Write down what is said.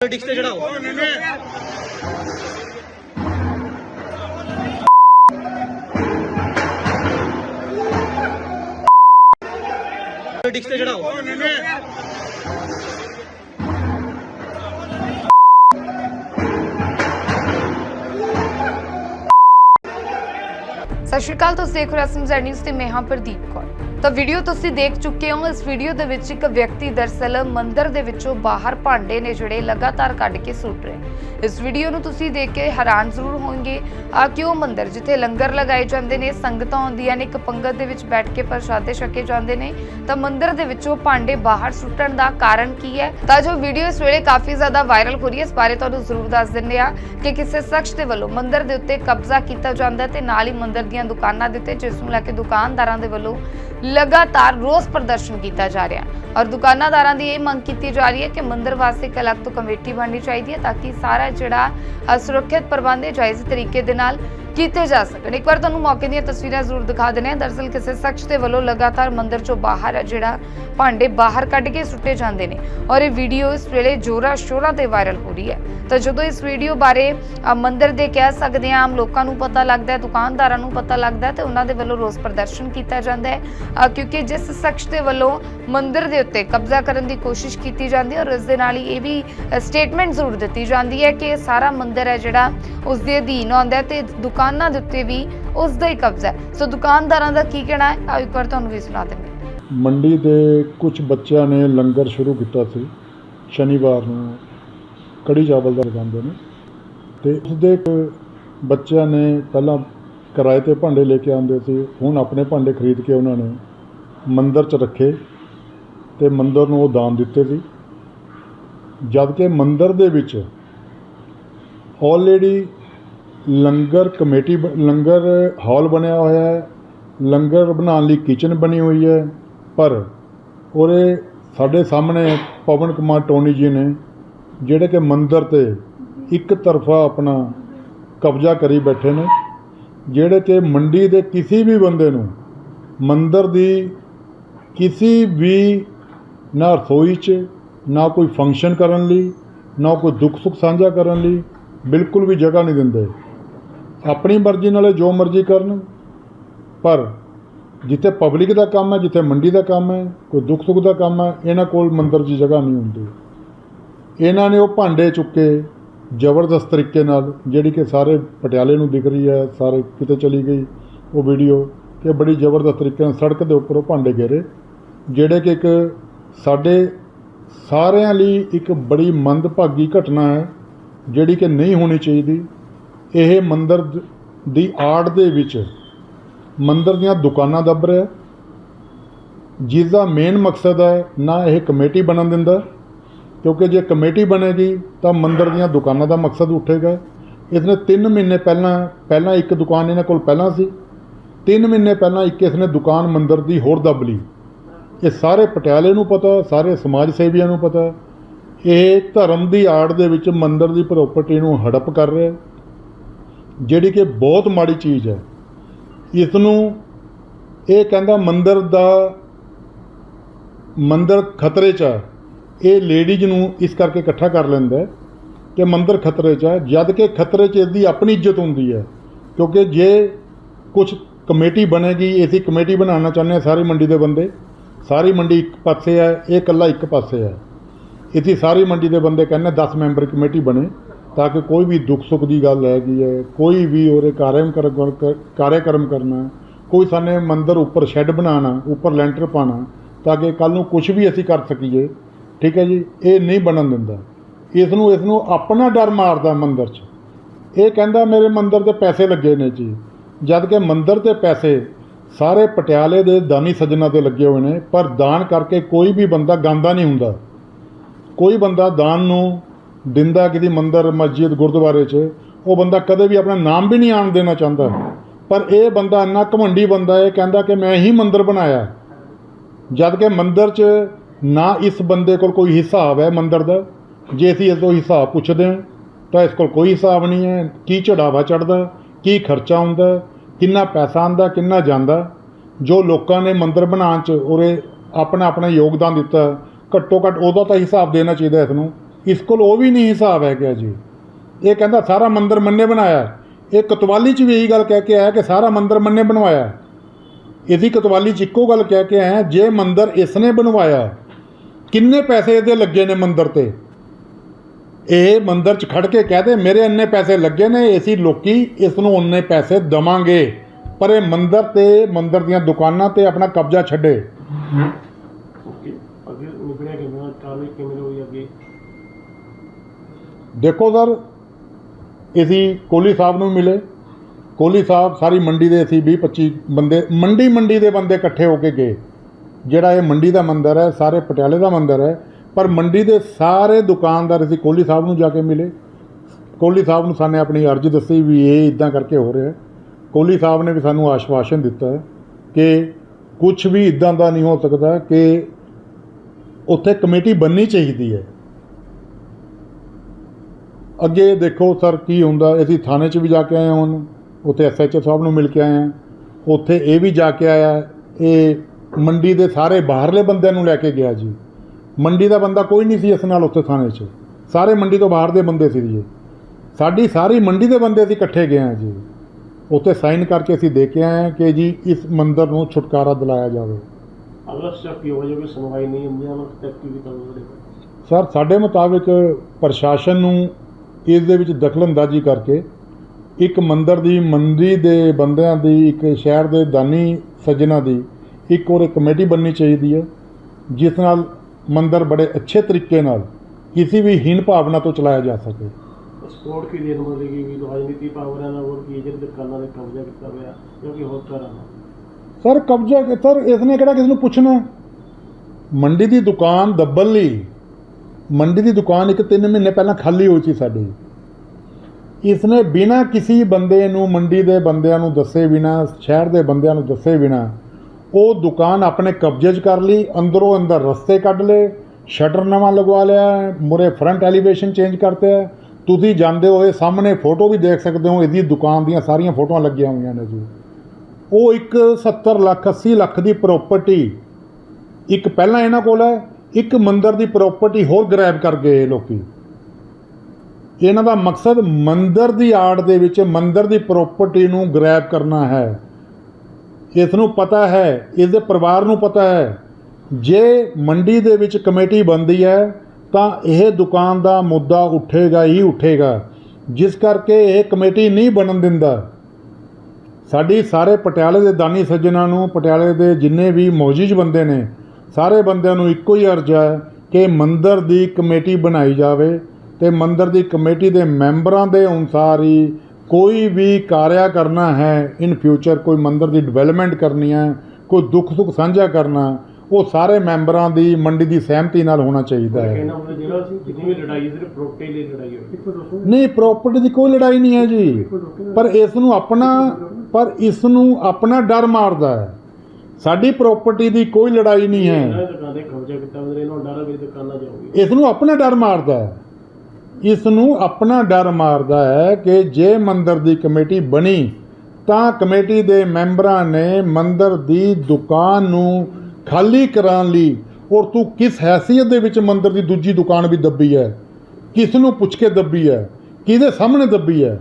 Politics ਤੇ ਚੜਾਓ politics ਤੇ ਚੜਾਓ ਸਤਿ ਸ਼੍ਰੀ ਅਕਾਲ, ਤੁਸੀਂ ਦੇਖ ਰਹੇ ਹੋ ਸਮਝਾ ਨਿਊਜ਼ ਤੇ ਮੈਂ ਹਾਂ ਪ੍ਰਦੀਪ ਕੌਰ। ਤਾਂ ਵੀਡੀਓ ਤੁਸੀਂ ਦੇਖ ਚੁੱਕੇ ਹੋ। ਇਸ ਵੀਡੀਓ ਦੇ ਵਿੱਚ ਇੱਕ ਵਿਅਕਤੀ ਦਰਸਲ ਮੰਦਿਰ ਦੇ ਵਿੱਚੋਂ ਬਾਹਰ ਭਾਂਡੇ ਨੇ ਜਿਹੜੇ ਲਗਾਤਾਰ ਕੱਢ ਕੇ ਸੁੱਟ ਰਹੇ। ਇਸ ਵੀਡੀਓ ਨੂੰ ਤੁਸੀਂ ਦੇਖ ਕੇ ਹੈਰਾਨ ਜ਼ਰੂਰ ਹੋਵੋਗੇ। ਆ ਕਿ ਉਹ ਜਿੱਥੇ ਲੰਗਰ ਲਗਾਏ ਜਾਂਦੇ ਨੇ, ਸੰਗਤਾਂ ਆਉਂਦੀਆਂ ਨੇ, ਇੱਕ ਪੰਗਤ ਦੇ ਵਿੱਚ ਬੈਠ ਕੇ ਪ੍ਰਸ਼ਾਦੇ ਛਕੇ ਜਾਂਦੇ ਨੇ, ਤਾਂ ਮੰਦਿਰ ਦੇ ਵਿੱਚੋਂ ਭਾਂਡੇ ਬਾਹਰ ਸੁੱਟਣ ਦਾ ਕਾਰਨ ਕੀ ਹੈ? ਤਾਂ ਜੋ ਵੀਡੀਓ ਇਸ ਵੇਲੇ ਕਾਫੀ ਜ਼ਿਆਦਾ ਵਾਇਰਲ ਹੋ ਰਹੀ ਹੈ, ਇਸ ਬਾਰੇ ਤੁਹਾਨੂੰ ਜ਼ਰੂਰ ਦੱਸ ਦਿੰਦੇ ਆ ਕਿ ਕਿਸੇ ਸ਼ਖਸ ਦੇ ਵੱਲੋਂ ਮੰਦਿਰ ਦੇ ਉੱਤੇ ਕਬਜ਼ਾ ਕੀਤਾ ਜਾਂਦਾ ਹੈ ਤੇ ਨਾਲ ਹੀ ਮੰਦਿਰ ਦੀਆਂ ਦੁਕਾਨਾਂ ਦੇ ਉੱਤੇ, ਜਿਸ ਨੂੰ ਲੈ ਕੇ ਦੁਕਾਨਦਾਰਾਂ ਦੇ ਵੱਲੋਂ ਲਗਾਤਾਰ ਰੋਸ ਪ੍ਰਦਰਸ਼ਨ ਕੀਤਾ ਜਾ ਰਿਹਾ ਔਰ ਦੁਕਾਨਾਦਾਰਾਂ ਦੀ ਇਹ ਮੰਗ ਕੀਤੀ ਜਾ ਰਹੀ ਹੈ ਕਿ ਮੰਦਿਰ ਵਾਸਤੇ ਇੱਕ ਤੋਂ ਕਮੇਟੀ ਬਣਨੀ ਚਾਹੀਦੀ ਹੈ ਤਾਂ ਕਿ ਸਾਰਾ ਜਿਹੜਾ ਅ, ਸੁਰੱਖਿਅਤ ਪ੍ਰਬੰਧ ਹੈ ਜਾਇਜ਼ ਤਰੀਕੇ ਦੇ ਨਾਲ ਕੀਤੇ ਜਾ ਸਕਣ। ਇੱਕ ਵਾਰ ਤੁਹਾਨੂੰ ਮੌਕੇ ਦੀਆਂ ਤਸਵੀਰਾਂ ਜ਼ਰੂਰ ਦਿਖਾ ਦਿੰਦੇ ਹਾਂ। ਦਰਅਸਲ ਕਿਸੇ ਸ਼ਖਸ ਦੇ ਵੱਲੋਂ ਲਗਾਤਾਰ ਮੰਦਿਰ ਚੋਂ ਬਾਹਰ ਹੈ ਜਿਹੜਾ ਭਾਂਡੇ ਬਾਹਰ ਕੱਢ ਕੇ ਸੁੱਟੇ ਜਾਂਦੇ ਨੇ। ਔਰ ਇਹ ਵੀਡੀਓ ਇਸ ਵੇਲੇ ਜੋਰਾ ਸ਼ੋਰਾ ਤੇ ਵਾਇਰਲ ਹੋ ਰਹੀ ਹੈ। ਤਾਂ ਜਦੋਂ ਇਸ ਵੀਡੀਓ ਬਾਰੇ ਅ, ਮੰਦਿਰ ਦੇ ਕਹਿ ਸਕਦੇ ਹਾਂ ਆਮ ਲੋਕਾਂ ਨੂੰ ਪਤਾ ਲੱਗਦਾ ਹੈ ਦੁਕਾਨਦਾਰਾਂ ਨੂੰ ਪਤਾ ਲੱਗਦਾ ਹੈ ਤੇ ਉਹਨਾਂ ਦੇ ਵੱਲੋਂ ਰੋਸ ਪ੍ਰਦਰਸ਼ਨ ਕੀਤਾ ਜਾਂਦਾ ਹੈ। ਕਿਉਂਕਿ ਜਿਸ ਸ਼ਖਸ ਦੇ ਵੱਲੋਂ ਮੰਦਿਰ ਦੇ ਉੱਤੇ ਕਬਜ਼ਾ ਕਰਨ ਦੀ ਕੋਸ਼ਿਸ਼ ਕੀਤੀ ਜਾਂਦੀ ਹੈ ਔਰ ਇਸ ਦੇ ਨਾਲ ਹੀ ਇਹ ਵੀ ਸਟੇਟਮੈਂਟ ਜ਼ਰੂਰ ਦਿੱਤੀ ਜਾਂਦੀ ਹੈ ਕਿ ਇਹ ਸਾਰਾ ਮੰਦਿਰ ਹੈ ਜਿਹੜਾ ਉਸ ਦੇ ਅਧੀਨ ਆਉਂਦਾ ਹੈ ਤੇ ਦੁਕਾਨਾਂ ਦੇ ਉੱਤੇ ਵੀ ਉਸ ਦਾ ਹੀ ਕਬਜ਼ਾ ਹੈ। ਸੋ ਦੁਕਾਨਦਾਰਾਂ ਦਾ ਕੀ ਕਹਿਣਾ ਹੈ? ਆਓ ਇੱਕ ਵਾਰ ਤੁਹਾਨੂੰ ਵੀ ਸੁਣਾ ਦਿੰਦੇ ਮੰਡੀ ਦੇ ਕੁਝ ਬੱਚਿਆਂ ਨੇ ਲੰਗਰ ਸ਼ੁਰੂ ਕੀਤਾ ਸੀ। ਸ਼ਨੀਵਾਰ ਨੂੰ ਕੜੀ ਚਾਵਲ ਦਾ ਲਗਾਉਂਦੇ ਨੇ। ਤੇ ਉਸਦੇ ਇੱਕ ਬੱਚਿਆਂ ਨੇ ਪਹਿਲਾਂ ਕਿਰਾਏ ਤੇ ਭਾਂਡੇ ਲੈ ਕੇ ਆਉਂਦੇ ਸੀ। ਹੁਣ ਆਪਣੇ ਭਾਂਡੇ ਖਰੀਦ ਕੇ ਉਹਨਾਂ ਨੇ ਮੰਦਰ 'ਚ ਰੱਖੇ ਤੇ ਮੰਦਰ ਨੂੰ ਉਹ ਦਾਨ ਦਿੱਤੇ ਸੀ। ਜਦ ਕਿ ਮੰਦਰ ਦੇ ਵਿੱਚ ਆਲਰੇਡੀ ਲੰਗਰ ਕਮੇਟੀ ਬ- ਲੰਗਰ ਹਾਲ ਬਣਿਆ ਹੋਇਆ ਹੈ। ਲੰਗਰ ਬਣਾਉਣ ਲਈ ਕਿਚਨ ਬਣੀ ਹੋਈ ਹੈ। ਪਰ ਉਹਦੇ ਸਾਡੇ ਸਾਹਮਣੇ ਪਵਨ ਕੁਮਾਰ ਟੋਨੀ ਜੀ ਨੇ ਜਿਹੜੇ ਕਿ ਮੰਦਰ ਤੇ ਇੱਕ ਤਰਫਾ ਆਪਣਾ ਕਬਜ਼ਾ ਕਰੀ ਬੈਠੇ ਨੇ, ਜਿਹੜੇ ਕਿ ਮੰਡੀ ਦੇ ਕਿਸੇ ਵੀ ਬੰਦੇ ਨੂੰ ਮੰਦਰ ਦੀ ਕਿਸੇ ਵੀ ਨਾ ਰਸੋਈ 'ਚ, ਨਾ ਕੋਈ ਫੰਕਸ਼ਨ ਕਰਨ ਲਈ, ਨਾ ਕੋਈ ਦੁੱਖ ਸੁੱਖ ਸਾਂਝਾ ਕਰਨ ਲਈ ਬਿਲਕੁਲ ਵੀ ਜਗ੍ਹਾ ਨਹੀਂ ਦਿੰਦੇ। ਆਪਣੀ ਮਰਜ਼ੀ ਨਾਲੇ ਜੋ ਮਰਜ਼ੀ ਕਰਨ। ਪਰ ਜਿੱਥੇ ਪਬਲਿਕ ਦਾ ਕੰਮ ਹੈ, ਜਿੱਥੇ ਮੰਡੀ ਦਾ ਕੰਮ ਹੈ, ਕੋਈ ਦੁੱਖ ਸੁੱਖ ਦਾ ਕੰਮ ਹੈ, ਇਹਨਾਂ ਕੋਲ ਮੰਦਰ 'ਚ ਜਗ੍ਹਾ ਨਹੀਂ ਹੁੰਦੀ। ਇਹਨਾਂ ਨੇ ਉਹ ਭਾਂਡੇ ਚੁੱਕੇ ਜ਼ਬਰਦਸਤ ਤਰੀਕੇ ਨਾਲ, ਜਿਹੜੀ ਕਿ ਸਾਰੇ ਪਟਿਆਲੇ ਨੂੰ ਦਿਖ ਰਹੀ ਹੈ, ਸਾਰੇ ਕਿਤੇ ਚਲੀ ਗਈ ਉਹ ਵੀਡੀਓ, ਕਿ ਬੜੀ ਜ਼ਬਰਦਸਤ ਤਰੀਕੇ ਨਾਲ ਸੜਕ ਦੇ ਉੱਪਰ ਉਹ ਭਾਂਡੇ ਗੇਰੇ ਜਿਹੜੇ ਕਿ ਇੱਕ ਸਾਡੇ ਸਾਰਿਆਂ ਲਈ ਇੱਕ ਬੜੀ ਮੰਦਭਾਗੀ ਘਟਨਾ ਹੈ, ਜਿਹੜੀ ਕਿ ਨਹੀਂ ਹੋਣੀ ਚਾਹੀਦੀ। ਇਹ ਮੰਦਰ ਦੀ ਆੜ ਦੇ ਵਿੱਚ ਮੰਦਰ ਦੀਆਂ ਦੁਕਾਨਾਂ ਦੱਬ ਰਿਹਾ ਜਿਸ ਦਾ ਮੇਨ ਮਕਸਦ ਹੈ ਨਾ ਇਹ ਕਮੇਟੀ ਬਣਨ ਦਿੰਦਾ, ਕਿਉਂਕਿ ਜੇ ਕਮੇਟੀ ਬਣੇਗੀ ਤਾਂ ਮੰਦਰ ਦੀਆਂ ਦੁਕਾਨਾਂ ਦਾ ਮਕਸਦ ਉੱਠੇਗਾ। ਇਸਨੇ 3 ਮਹੀਨੇ ਪਹਿਲਾਂ ਪਹਿਲਾਂ ਇੱਕ ਦੁਕਾਨ ਇਹਨਾਂ ਕੋਲ ਪਹਿਲਾਂ ਸੀ। 3 ਮਹੀਨੇ ਪਹਿਲਾਂ ਇੱਕ ਇਸਨੇ ਦੁਕਾਨ ਮੰਦਰ ਦੀ ਹੋਰ ਦੱਬ ਲਈ। ਇਹ ਸਾਰੇ ਪਟਿਆਲੇ ਨੂੰ ਪਤਾ, ਸਾਰੇ ਸਮਾਜ ਸੇਵੀਆਂ ਨੂੰ ਪਤਾ। ਇਹ ਧਰਮ ਦੀ ਆੜ ਦੇ ਵਿੱਚ ਮੰਦਰ ਦੀ ਪ੍ਰਾਪਰਟੀ ਨੂੰ ਹੜਪ ਕਰ ਰਿਹਾ ਜਿਹੜੀ ਕਿ ਬਹੁਤ ਮਾੜੀ ਚੀਜ਼ ਹੈ। ਇਸ ਨੂੰ ਇਹ ਕਹਿੰਦਾ ਮੰਦਰ ਦਾ, ਮੰਦਰ ਖਤਰੇ 'ਚ ਹੈ ਇਹ ਲੇਡੀਜ਼ ਨੂੰ ਇਸ ਕਰਕੇ ਇਕੱਠਾ ਕਰ ਲੈਂਦਾ ਕਿ ਮੰਦਰ ਖਤਰੇ 'ਚ ਹੈ ਜਦ ਕਿ ਖਤਰੇ 'ਚ ਇਸਦੀ ਆਪਣੀ ਇੱਜ਼ਤ ਹੁੰਦੀ ਹੈ। ਕਿਉਂਕਿ ਜੇ ਕੁਝ ਕਮੇਟੀ ਬਣੇਗੀ, ਅਸੀਂ ਕਮੇਟੀ ਬਣਾਉਣਾ ਚਾਹੁੰਦੇ ਹਾਂ ਸਾਰੀ ਮੰਡੀ ਦੇ ਬੰਦੇ। ਸਾਰੀ ਮੰਡੀ ਇੱਕ ਪਾਸੇ ਹੈ, ਇਹ ਇਕੱਲਾ ਇੱਕ ਪਾਸੇ ਹੈ। ਇਥੇ ਸਾਰੀ ਮੰਡੀ ਦੇ ਬੰਦੇ ਕਹਿੰਦੇ 10 ਮੈਂਬਰ ਕਮੇਟੀ ਬਣੇ। ਤਾਂ ਕਿ ਕੋਈ ਵੀ ਦੁੱਖ ਸੁੱਖ ਦੀ ਗੱਲ ਹੈਗੀ ਹੈ, ਕੋਈ ਵੀ ਉਹਦੇ ਕਾਰਯਮ ਕਰ ਕਾਰਿਆਕਰਮ ਕਰਨਾ ਕੋਈ ਸਾਨੇ ਮੰਦਰ ਉੱਪਰ ਸ਼ੈੱਡ ਬਣਾਉਣਾ, ਉੱਪਰ ਲੈਂਟਰ ਪਾਣਾ ਤਾਂ ਕਿ ਕੱਲ ਨੂੰ ਕੁਝ ਵੀ ਅਸੀਂ ਕਰ ਸਕੀਏ, ਠੀਕ ਹੈ ਜੀ, ਇਹ ਨਹੀਂ ਬਣਨ ਦਿੰਦਾ। ਇਸ ਨੂੰ ਇਸ ਨੂੰ ਆਪਣਾ ਡਰ ਮਾਰਦਾ ਮੰਦਰ 'ਚ। ਇਹ ਕਹਿੰਦਾ ਮੇਰੇ ਮੰਦਰ ਤੇ ਪੈਸੇ ਲੱਗੇ ਨੇ ਜੀ। ਜਦ ਕਿ ਮੰਦਰ ਤੇ ਪੈਸੇ ਸਾਰੇ ਪਟਿਆਲੇ ਦੇ ਦਾਨੀ ਸੱਜਣਾ ਤੇ ਲੱਗੇ ਹੋਏ ਨੇ, ਪਰ ਦਾਨ ਕਰਕੇ ਕੋਈ ਵੀ ਬੰਦਾ ਗਾਂਦਾ ਨਹੀਂ ਹੁੰਦਾ। ਕੋਈ ਬੰਦਾ ਦਾਨ ਨੂੰ ਦਿੰਦਾ ਕਿਤੇ ਮੰਦਰ, ਮਸਜਿਦ, ਗੁਰਦੁਆਰੇ 'ਚ, ਉਹ ਬੰਦਾ ਕਦੇ ਵੀ ਆਪਣਾ ਨਾਮ ਵੀ ਨਹੀਂ ਆਣ ਦੇਣਾ ਚਾਹੁੰਦਾ। ਪਰ ਇਹ ਬੰਦਾ ਇੰਨਾ ਘਮੰਡੀ ਬੰਦਾ ਹੈ ਕਹਿੰਦਾ ਕਿ ਮੈਂ ਹੀ ਮੰਦਰ ਬਣਾਇਆ। ਜਦ ਕਿ ਮੰਦਰ 'ਚ ਨਾ ਇਸ ਬੰਦੇ ਕੋਲ ਕੋਈ ਹਿਸਾਬ ਹੈ ਮੰਦਰ ਦਾ। ਜੇ ਅਸੀਂ ਇਸ ਤੋਂ ਹਿਸਾਬ ਪੁੱਛਦੇ ਹਾਂ, ਤਾਂ ਇਸ ਕੋਲ ਕੋਈ ਹਿਸਾਬ ਨਹੀਂ ਹੈ। ਕੀ ਚੜਾਵਾ ਚੜਦਾ ਕੀ ਖਰਚਾ ਹੁੰਦਾ, ਕਿੰਨਾ ਪੈਸਾ ਆਉਂਦਾ, ਕਿੰਨਾ ਜਾਂਦਾ। ਜੋ ਲੋਕਾਂ ਨੇ ਮੰਦਰ ਬਣਾਉਣ 'ਚ ਉਰੇ ਆਪਣਾ ਆਪਣਾ ਯੋਗਦਾਨ ਦਿੱਤਾ ਘੱਟੋ ਘੱਟ ਉਹਦਾ ਤਾਂ ਹਿਸਾਬ ਦੇਣਾ ਚਾਹੀਦਾ ਇਸ ਨੂੰ। ਇਸ ਕੋਲ ਉਹ ਵੀ ਨਹੀਂ ਹਿਸਾਬ ਹੈਗਾ ਜੀ। ਇਹ ਕਹਿੰਦਾ ਸਾਰਾ ਮੰਦਰ ਮੰਨੇ ਬਣਾਇਆ। ਇਹ ਕਤਵਾਲੀ 'ਚ ਵੀ ਇਹੀ ਗੱਲ ਕਹਿ ਕੇ ਆਇਆ ਕਿ ਸਾਰਾ ਮੰਦਰ ਮੰਨੇ ਬਣਵਾਇਆ। ਹੈ। ਇਹਦੀ ਕਤਵਾਲੀ 'ਚ ਇੱਕੋ ਗੱਲ ਕਹਿ ਕੇ ਆਇਆ, ਜੇ ਮੰਦਰ ਇਸਨੇ ਬਣਵਾਇਆ, ਕਿੰਨੇ ਪੈਸੇ ਇਹਦੇ ਲੱਗੇ ਨੇ ਮੰਦਰ ਤੇ? ਇਹ ਮੰਦਰ 'ਚ ਖੜ ਕੇ ਕਹਦੇ ਮੇਰੇ ਇੰਨੇ ਪੈਸੇ ਲੱਗੇ ਨੇ, ਅਸੀਂ ਲੋਕੀ ਇਸ ਨੂੰ ਉਨੇ ਪੈਸੇ ਦਵਾਂਗੇ। ਪਰ ਇਹ ਮੰਦਰ ਤੇ, ਮੰਦਰ ਦੀਆਂ ਦੁਕਾਨਾਂ ਤੇ ਆਪਣਾ ਕਬਜ਼ਾ ਛੱਡੇ। ਓਕੇ ਅੱਗੇ ਨਿਕਲਿਆ ਕਿਵੇਂ ਕਾਰਵਾਈ ਕਿਵੇਂ ਹੋਈ ਅੱਗੇ? ਦੇਖੋ ਸਰ ਅਸੀਂ ਕੋਹਲੀ ਸਾਹਿਬ ਨੂੰ ਮਿਲੇ। ਕੋਹਲੀ ਸਾਹਿਬ ਸਾਰੀ ਮੰਡੀ ਦੇ ਅਸੀਂ 20 25 ਬੰਦੇ, ਮੰਡੀ ਮੰਡੀ ਦੇ ਬੰਦੇ ਇਕੱਠੇ ਹੋ ਕੇ ਗਏ। ਜਿਹੜਾ ਇਹ ਮੰਡੀ ਦਾ ਮੰਦਰ ਹੈ, ਸਾਰੇ ਪਟਿਆਲੇ ਦਾ ਮੰਦਰ ਹੈ, ਪਰ ਮੰਡੀ ਦੇ ਸਾਰੇ ਦੁਕਾਨਦਾਰ ਅਸੀਂ ਕੋਹਲੀ ਸਾਹਿਬ ਨੂੰ ਜਾ ਕੇ ਮਿਲੇ। ਕੋਹਲੀ ਸਾਹਿਬ ਨੂੰ ਸਾਨੇ ਆਪਣੀ ਅਰਜ਼ ਦੱਸੀ ਵੀ ਇਹ ਇਦਾਂ ਕਰਕੇ ਹੋ ਰਿਹਾ ਕੋਹਲੀ ਸਾਹਿਬ ਨੇ ਵੀ ਸਾਨੂੰ ਆਸ਼ਵਾਸਨ ਦਿੱਤਾ ਕਿ ਕੁਝ ਵੀ ਇਦਾਂ ਦਾ ਨਹੀਂ ਹੋ ਸਕਦਾ ਕਿ ਉੱਥੇ ਕਮੇਟੀ ਬਣਨੀ ਚਾਹੀਦੀ ਹੈ। ਅੱਗੇ ਦੇਖੋ ਸਰ ਕੀ ਹੁੰਦਾ ਅਸੀਂ ਥਾਣੇ 'ਚ ਵੀ ਜਾ ਕੇ ਆਏ ਹਾਂ ਹੁਣ ਉੱਥੇ ਐਸਐਚਓ ਸਾਹਿਬ ਨੂੰ ਮਿਲ ਕੇ ਆਏ ਹਾਂ। ਉੱਥੇ ਇਹ ਵੀ ਜਾ ਕੇ ਆਇਆ ਇਹ ਮੰਡੀ ਦੇ ਸਾਰੇ ਬਾਹਰਲੇ ਬੰਦਿਆਂ ਨੂੰ ਲੈ ਕੇ ਗਿਆ ਜੀ। ਮੰਡੀ ਦਾ ਬੰਦਾ ਕੋਈ ਨਹੀਂ ਸੀ ਇਸ ਨਾਲ ਉੱਥੇ ਥਾਣੇ 'ਚ। ਸਾਰੇ ਮੰਡੀ ਤੋਂ ਬਾਹਰ ਦੇ ਬੰਦੇ ਸੀ ਜੀ। ਸਾਡੀ ਸਾਰੀ ਮੰਡੀ ਦੇ ਬੰਦੇ ਅਸੀਂ ਇਕੱਠੇ ਗਏ ਹਾਂ ਜੀ। ਉੱਥੇ ਸਾਈਨ ਕਰਕੇ ਅਸੀਂ ਦੇ ਕੇ ਆਏ ਹਾਂ ਕਿ ਜੀ ਇਸ ਮੰਦਰ ਨੂੰ ਛੁਟਕਾਰਾ ਦਿਲਾਇਆ ਜਾਵੇ। ਸੁਣਵਾਈ ਨਹੀਂ ਹੁੰਦੀ ਉਹਨਾਂ ਕੀ ਵੀ ਸਰ ਸਾਡੇ ਮੁਤਾਬਿਕ ਪ੍ਰਸ਼ਾਸਨ ਨੂੰ ਇਸ ਦੇ ਵਿੱਚ ਦਖਲਅੰਦਾਜ਼ੀ ਕਰਕੇ ਇੱਕ ਮੰਦਰ ਦੀ ਮੰਡੀ ਦੇ ਬੰਦਿਆਂ ਦੀ ਇੱਕ ਸ਼ਹਿਰ ਦੇ ਦਾਨੀ ਸੱਜਣਾ ਦੀ ਇੱਕ ਹੋਰ ਕਮੇਟੀ ਬਣਨੀ ਚਾਹੀਦੀ ਹੈ ਜਿਸ ਨਾਲ ਮੰਦਰ ਬੜੇ ਅੱਛੇ ਤਰੀਕੇ ਨਾਲ ਕਿਸੇ ਵੀ ਹੀਨ ਭਾਵਨਾ ਤੋਂ ਚਲਾਇਆ ਜਾ ਸਕੇ। ਸਪੋਰਟ ਕੀ ਦੇਣ ਮਿਲੇਗੀ ਵੀ ਰਾਜਨੀਤੀ ਪਾਵਰਾਂ ਨਾਲ ਹੋਰ ਕੀ ਜਿਹੜੇ ਦੁਕਾਨਾਂ ਦੇ ਕਬਜ਼ਾ ਕੀਤਾ ਹੋਇਆ ਜੋ ਕਿ ਹੋਰ ਤਰ੍ਹਾਂ ਸਰ ਕਬਜ਼ਾ ਸਰ ਇਸਨੇ ਕਿਹੜਾ ਕਿਸ ਨੂੰ ਪੁੱਛਣਾ ਮੰਡੀ ਦੀ ਦੁਕਾਨ ਦੱਬਣ ਲਈ ਮੰਡੀ ਦੀ ਦੁਕਾਨ ਇੱਕ 3 ਮਹੀਨੇ ਪਹਿਲਾਂ ਖਾਲੀ ਹੋਈ ਸੀ ਸਾਡੀ। ਇਸਨੇ ਬਿਨਾਂ ਕਿਸੇ ਬੰਦੇ ਨੂੰ, ਮੰਡੀ ਦੇ ਬੰਦਿਆਂ ਨੂੰ ਦੱਸੇ ਬਿਨਾਂ, ਸ਼ਹਿਰ ਦੇ ਬੰਦਿਆਂ ਨੂੰ ਦੱਸੇ ਬਿਨਾਂ, ਉਹ ਦੁਕਾਨ ਆਪਣੇ ਕਬਜ਼ੇ 'ਚ ਕਰ ਲਈ, ਅੰਦਰੋਂ ਅੰਦਰ ਰਸਤੇ ਕੱਢ ਲਏ, ਸ਼ਟਰ ਨਵਾਂ ਲਗਵਾ ਲਿਆ, ਮੁਰੇ ਫਰੰਟ ਐਲੀਵੇਸ਼ਨ ਚੇਂਜ ਕਰਤੇ। ਹੈ ਤੁਸੀਂ ਜਾਂਦੇ ਹੋਏ ਸਾਹਮਣੇ ਫੋਟੋ ਵੀ ਦੇਖ ਸਕਦੇ ਹੋ, ਇਹਦੀ ਦੁਕਾਨ ਦੀਆਂ ਸਾਰੀਆਂ ਫੋਟੋਆਂ ਲੱਗੀਆਂ ਹੋਈਆਂ ਨੇ ਜੀ। ਉਹ ਇੱਕ 70 ਲੱਖ 80 ਲੱਖ ਦੀ ਪ੍ਰਾਪਰਟੀ ਇੱਕ ਪਹਿਲਾਂ ਇਹਨਾਂ ਕੋਲ ਹੈ ਇੱਕ ਮੰਦਰ ਦੀ ਪ੍ਰਾਪਰਟੀ ਹੋਰ ਗ੍ਰੈਬ ਕਰ ਗਏ ਇਹ ਲੋਕੀ। ਇਹਨਾਂ ਦਾ ਮਕਸਦ ਮੰਦਰ ਦੀ ਆੜ ਦੇ ਵਿੱਚ ਮੰਦਰ ਦੀ ਪ੍ਰਾਪਰਟੀ ਨੂੰ ਗ੍ਰੈਬ ਕਰਨਾ ਹੈ। ਇਸ ਨੂੰ ਪਤਾ ਹੈ ਇਸ ਦੇ ਪਰਿਵਾਰ ਨੂੰ ਪਤਾ ਹੈ। ਜੇ ਮੰਡੀ ਦੇ ਵਿੱਚ ਕਮੇਟੀ ਬਣਦੀ ਹੈ, ਤਾਂ ਇਹ ਦੁਕਾਨ ਦਾ ਮੁੱਦਾ ਉੱਠੇਗਾ ਹੀ ਉੱਠੇਗਾ, ਜਿਸ ਕਰਕੇ ਇਹ ਕਮੇਟੀ ਨਹੀਂ ਬਣਨ ਦਿੰਦਾ। ਸਾਡੀ ਸਾਰੇ ਪਟਿਆਲੇ ਦੇ ਦਾਨੀ ਸੱਜਣਾ ਨੂੰ, ਪਟਿਆਲੇ ਦੇ ਜਿੰਨੇ ਵੀ ਮੌਜੂਦ ਬੰਦੇ ਨੇ ਸਾਰੇ ਬੰਦਿਆਂ ਨੂੰ ਇੱਕੋ ਹੀ ਅਰਜ਼ ਹੈ ਕਿ ਮੰਦਰ ਦੀ ਕਮੇਟੀ ਬਣਾਈ ਜਾਵੇ ਤੇ ਮੰਦਰ ਦੀ ਕਮੇਟੀ ਦੇ ਮੈਂਬਰਾਂ ਦੇ ਅਨੁਸਾਰ ਹੀ ਕੋਈ ਵੀ ਕਾਰਿਆ ਕਰਨਾ ਹੈ ਇਨ ਫਿਊਚਰ ਕੋਈ ਮੰਦਰ ਦੀ ਡਿਵੈਲਪਮੈਂਟ ਕਰਨੀ ਹੈ ਕੋਈ ਦੁੱਖ ਸੁੱਖ ਸਾਂਝਾ ਕਰਨਾ ਉਹ ਸਾਰੇ ਮੈਂਬਰਾਂ ਦੀ ਮੰਡੀ ਦੀ ਸਹਿਮਤੀ ਨਾਲ ਹੋਣਾ ਚਾਹੀਦਾ ਹੈ। ਨਹੀਂ ਪ੍ਰਾਪਰਟੀ ਦੀ ਕੋਈ ਲੜਾਈ ਨਹੀਂ ਹੈ ਜੀ। ਪਰ ਇਸ ਨੂੰ ਆਪਣਾ ਪਰ ਇਸ ਨੂੰ ਆਪਣਾ ਡਰ ਮਾਰਦਾ ਹੈ। ਸਾਡੀ ਪ੍ਰਾਪਰਟੀ ਦੀ ਕੋਈ ਲੜਾਈ ਨਹੀਂ ਹੈ। ਇਸ ਨੂੰ ਆਪਣਾ ਡਰ ਮਾਰਦਾ ਹੈ। ਇਸ ਨੂੰ ਆਪਣਾ ਡਰ ਮਾਰਦਾ ਹੈ ਕਿ ਜੇ ਮੰਦਰ ਦੀ ਕਮੇਟੀ ਬਣੀ ਤਾਂ ਕਮੇਟੀ ਦੇ ਮੈਂਬਰਾਂ ਨੇ ਮੰਦਰ ਦੀ ਦੁਕਾਨ ਨੂੰ ਖਾਲੀ ਕਰਾਉਣ ਲਈ ਔਰ ਤੂੰ ਕਿਸ ਹੈਸੀਅਤ ਦੇ ਵਿੱਚ ਮੰਦਰ ਦੀ ਦੂਜੀ ਦੁਕਾਨ ਵੀ ਦੱਬੀ ਹੈ? ਕਿਸ ਨੂੰ ਪੁੱਛ ਕੇ ਦੱਬੀ ਹੈ? ਕਿਹਦੇ ਸਾਹਮਣੇ ਦੱਬੀ ਹੈ?